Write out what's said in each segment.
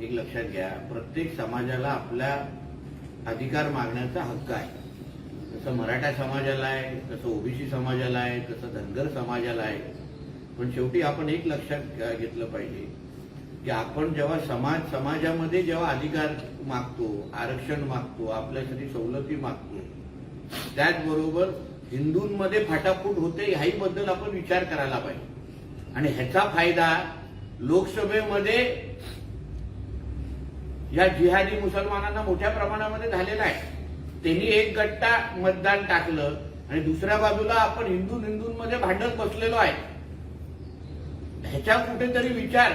एक लक्षात घ्या प्रत्येक समाजाला आपला अधिकार मागण्याचा हक्क आहे. तसं मराठा समाजाला आहे तसं ओबीसी समाजाला आहे तसं धनगर समाजाला आहे. पण शेवटी आपण एक लक्षात घेतलं पाहिजे की आपण जेव्हा समाज समाजामध्ये जेव्हा अधिकार मागतो आरक्षण मागतो आपल्यासाठी सवलती मागतो त्याचबरोबर हिंदूंमध्ये फाटाफूट होते ह्याही बद्दल आपण विचार करायला पाहिजे. आणि ह्याचा फायदा लोकसभेमध्ये या जिहादी मुसलमानांना मोठ्या प्रमाणामध्ये झालेला आहे. त्यांनी एक गट्टा मतदान टाकलं आणि दुसऱ्या बाजूला आपण हिंदू हिंदूंमध्ये भांडत बसलेलो आहे. ह्याच्या कुठेतरी विचार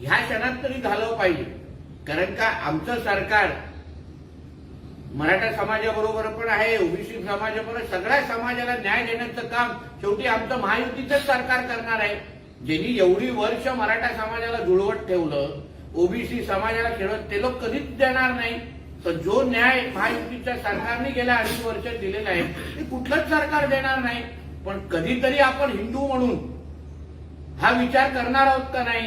ह्या क्षणात तरी झालं पाहिजे. कारण का आमचं सरकार मराठा समाजाबरोबर पण आहे ओबीसी समाजाबरोबर सगळ्या समाजाला न्याय देण्याचं काम शेवटी आमचं महायुतीचंच सरकार करणार आहे. ज्यांनी एवढी वर्ष मराठा समाजाला जुळवत ठेवलं ओबीसी समाजाला खेळत ते लोक कधीच देणार नाही. तर जो न्याय महायुतीच्या सरकारने गेल्या अडीच वर्ष दिलेला आहे ते कुठलंच सरकार देणार नाही. पण कधीतरी आपण हिंदू म्हणून हा विचार करणार आहोत का नाही?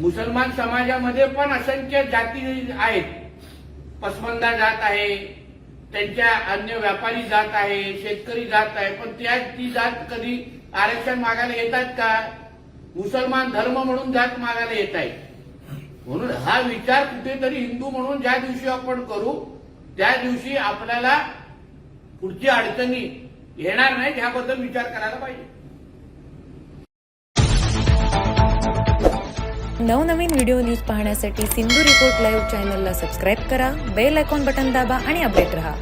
मुसलमान समाजामध्ये पण असंख्य जाती आहेत. पसमंदा जात आहे त्यांच्या अन्य व्यापारी जात आहे शेतकरी जात आहे पण त्या ती जात कधी आरक्षण मागायला येतात का? मुसलमान धर्म म्हणून जात मागायला येत आहे म्हणून हा विचार कुठेतरी हिंदू म्हणून ज्या दिवशी आपण करू त्या दिवशी आपल्याला पुढची अडचणी येणार नाही ह्याबद्दल विचार करायला पाहिजे. नवनवीन व्हिडिओ न्यूज पाहण्यासाठी सिंधू रिपोर्ट लाईव्ह चॅनलला सबस्क्राईब करा बेल आयकॉन बटन दाबा आणि अपडेट रहा.